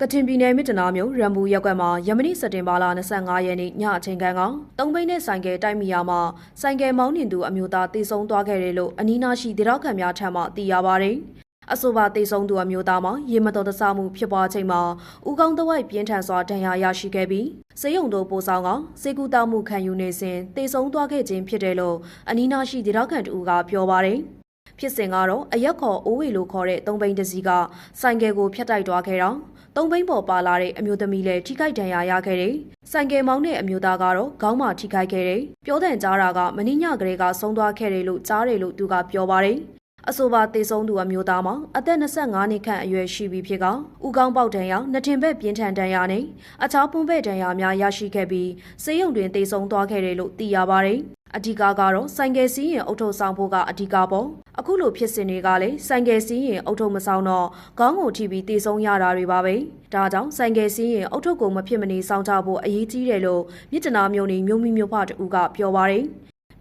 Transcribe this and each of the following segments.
ကချင်ပြည်နယ်မြစ်တနာမြို့ရမ်ဘူရက်ကွက်မှာယမနေ့စက်တင်ဘာလ25ရက်နေ့ညအချိန်ခန့်ကတုံးပိန်းနဲ့ဆိုင်ကယ်တိုက်မိရာမှာဆိုင်ကယ်မောင်းနှင်သူအမျိုးသားတေဆုံးသွားခဲ့တယ်လို့အနီးနားရှိဒေသခံများထံမှသိရပါဗျ။အဆိုပါတေဆုံးသူအမျိုးသားမှာရေမတော်တဆမှုဖြစ်ပွားချိန်မှာဦးကောင်းတဝိုက်ပြင်းထန်စွာဒဏ်ရာရရှိခဲ့ပြီးစေယုံတို့ပို့ဆောင်ကစေကူတောက်မှုခံယူနေစဉ်တေဆုံးသွားခဲ့ခြင်းဖြစ်တယ်လို့အနီးနားရှိဒေသခံတူကပြောပါဗျ။ဖြစ်စဉ်ကတော့အရက်ခေါ်အိုးဝေလို့ခေါ်တဲ့သုံးဘိန်းတစ်စီးကဆိုင်ကယ်ကိုဖျက်တိုက်သွားခဲ့တာ သုံးဘိန်းပေါ်ပါလာတဲ့အမျိုးသမီးလည်းထိခိုက်ဒဏ်ရာရခဲ့တယ်။ဆိုင်ကယ်မောင်းတဲ့အမျိုးသားကတော့ခေါင်းမှာထိခိုက်ခဲ့တယ်။ပြောတဲ့ကြားတာကမင်းညကလေးကဆုံးသွားခဲ့တယ်လို့ကြားတယ်လို့သူကပြောပါတယ်။အဆိုပါတေဆုံးသူအမျိုးသားမှာအသက်25နှစ်ခန့်အရွယ်ရှိပြီဖြစ်ကဥကောင်းပေါက်တန်ရနှစ်ထင်ဘက်ပြင်းထန်တန်ရနဲ့အခြားပွန်းဘက်တန်ရများရရှိခဲ့ပြီးစေယုံတွင်တေဆုံးသွားခဲ့တယ်လို့သိရပါတယ်။အဓိကကတော့ဆိုင်ကယ်စီးရင်အုတ်ထုတ်ဆောင်ဖို့ကအဓိကပေါ့ အခုလိုဖြစ်စဉ်တွေကလည်းဆိုင်ကယ်စီးရင်အုတ်ထုတ်မဆောင်တော့ခေါင်းကိုထိပြီးတေဆုံးရတာတွေပါပဲဒါကြောင့်ဆိုင်ကယ်စီးရင်အုတ်ထုတ်ကိုမဖြစ်မနေဆောင်ကြဖို့အရေးကြီးတယ်လို့မြစ်တနာမျိုးနေမျိုးမိမျိုးဖတူကပြောပါတယ်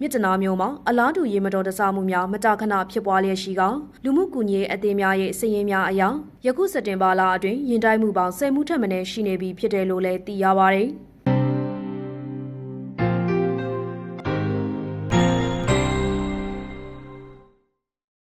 မြစ်တနာမျိုးမှာအလားတူရေမတော်တဆမှုများမကြာခဏဖြစ်ပွားလျက်ရှိကလူမှုကူညီရေးအသင်းများရဲ့စည်ရင်းများအရာယခုစက်တင်ဘာလအတွင်းရင်တိုက်မှုပေါင်း10မှုထက်မနည်းရှိနေပြီဖြစ်တယ်လို့လည်းသိရပါတယ်။